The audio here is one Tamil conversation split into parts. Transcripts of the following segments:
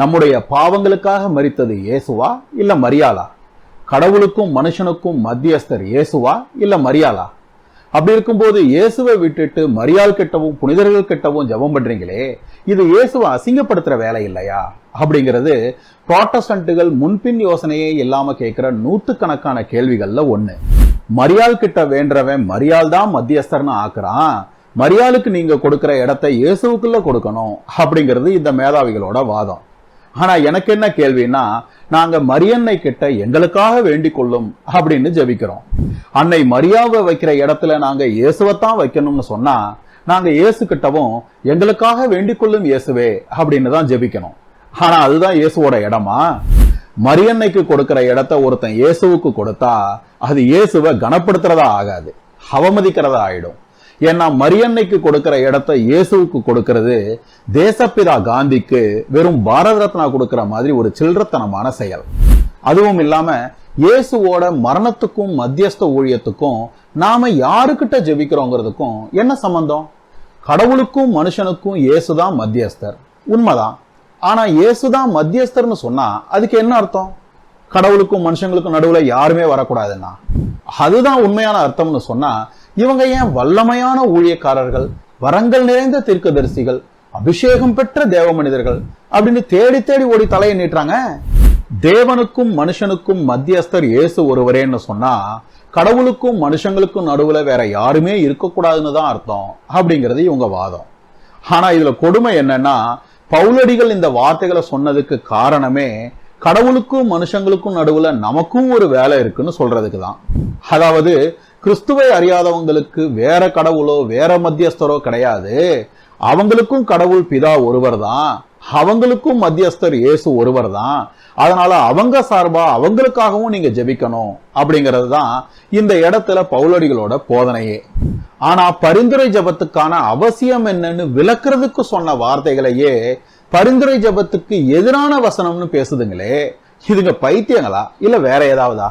நம்முடைய பாவங்களுக்காக மறித்தது இயேசுவா இல்ல மரியாளா? கடவுளுக்கும் மனுஷனுக்கும் மத்தியஸ்தர் இயேசுவா இல்ல மரியாளா? அப்படி இருக்கும்போது இயேசுவை விட்டுட்டு மரியாள் கிட்டவும் புனிதர்கள் கிட்டவும் ஜெபம் பண்றீங்களே இது இயேசுவை அசிங்கப்படுத்துற வேலை இல்லையா? அப்படிங்கிறது ப்ராட்டஸ்டன்ட்டுகள் முன்பின் யோசனையே இல்லாம கேட்கிற நூற்றுக்கணக்கான கேள்விகள்ல ஒண்ணு. மரியாள் கிட்ட வேண்டவன் மரியாள் தான் மத்தியஸ்தர்னு ஆக்குறான். மரியாளுக்கு நீங்க கொடுக்கிற இடத்தை இயேசுக்குள்ள கொடுக்கணும் அப்படிங்கிறது இந்த மேதாவிகளோட வாதம். ஆனா எனக்கு என்ன கேள்வின்னா நாங்க மரியன்னை கிட்ட எங்களுக்காக வேண்டிக் கொள்ளும் அப்படின்னு ஜெபிக்கிறோம். அன்னை மரியாவை வைக்கிற இடத்துல நாங்க இயேசுவைத்தான் வைக்கணும்னு சொன்னா நாங்க இயேசு கிட்டவும் எங்களுக்காக வேண்டிக் கொள்ளும் இயேசுவே அப்படின்னு தான் ஜெபிக்கணும். ஆனா அதுதான் இயேசுவோட இடமா? மரியன்னைக்கு கொடுக்கிற இடத்த ஒருத்தன் இயேசுவுக்கு கொடுத்தா அது இயேசுவை கனப்படுத்துறதா ஆகாது. அவமதிக்கிறதா ஆயிடும். ஏன்னா மரியன்னைக்கு கொடுக்கிற இடத்த இயேசுவுக்கு கொடுக்கிறது தேசப்பிதா காந்திக்கு வெறும் பாரத ரத்னா கொடுக்கிற மாதிரி ஒரு சில்லறத்தனமான செயல். அதுவும் இல்லாம இயேசுவோட மரணத்துக்கும் மத்தியஸ்த ஊழியத்துக்கும் நாம யாருக்கிட்ட ஜெபிக்கிறோங்கிறதுக்கும் என்ன சம்பந்தம்? கடவுளுக்கும் மனுஷனுக்கும் இயேசுதான் மத்தியஸ்தர். உண்மைதான். ஆனா இயேசுதான் மத்தியஸ்தர்னு சொன்னா அதுக்கு என்ன அர்த்தம்? கடவுளுக்கும் மனுஷங்களுக்கும் நடுவுல யாருமே வரக்கூடாதுன்னா. அதுதான் உண்மையான அர்த்தம்னு சொன்னா இவங்க ஏன் வல்லமையான ஊழியக்காரர்கள் வரங்கள் நிறைந்த தீர்க்கதரிசிகள் அபிஷேகம் பெற்ற தேவ மனிதர்கள் அப்படின்னு தேடி தேடி ஓடி தலையை நீட்டுறாங்க? தேவனுக்கும் மனுஷனுக்கும் மத்தியஸ்தர் இயேசு ஒருவரேன்னு சொன்னா கடவுளுக்கும் மனுஷங்களுக்கும் நடுவுல வேற யாருமே இருக்கக்கூடாதுன்னு தான் அர்த்தம் அப்படிங்கிறது இவங்க வாதம். ஆனா இதுல கொடுமை என்னன்னா பவுலடிகள் இந்த வார்த்தைகளை சொன்னதுக்கு காரணமே கடவுளுக்கும் மனுஷங்களுக்கும் நடுவுல நமக்கும் ஒரு வேலை இருக்குன்னு சொல்றதுக்கு தான் அதாவது கிறிஸ்துவை அறியாதவங்களுக்கு வேற கடவுளோ வேற மத்தியஸ்தரோ கிடையாது. அவங்களுக்கும் கடவுள் பிதா ஒருவர் தான் அவங்களுக்கும் மத்தியஸ்தர் இயேசு ஒருவர் தான் அதனால அவங்க சார்பா அவங்களுக்காகவும் நீங்க ஜெபிக்கணும் அப்படிங்கிறது தான் இந்த இடத்துல பவுலடிகளோட போதனையே. ஆனா பரிந்துரை ஜபத்துக்கான அவசியம் என்னன்னு விளக்குறதுக்கு சொன்ன வார்த்தைகளையே பரிந்துரை ஜபத்துக்கு எதிரான வசனம்னு பேசுதுங்களே. இதுங்க பைத்தியங்களா? இல்ல வேற ஏதாவதா?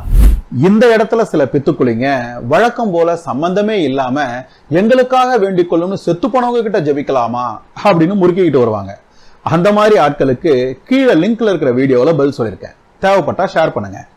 இந்த இடத்துல சில பித்துக்குளிங்க வழக்கம் போல சம்பந்தமே இல்லாம எங்களுக்காக வேண்டிக் கொள்ளும்னு செத்து போனவங்க கிட்ட ஜெபிக்கலாமா? அப்படின்னு முறுக்கிக்கிட்டு வருவாங்க. அந்த மாதிரி ஆட்களுக்கு கீழே லிங்க்ல இருக்கிற வீடியோல பதில் சொல்லியிருக்கேன். தேவைப்பட்டா ஷேர் பண்ணுங்க.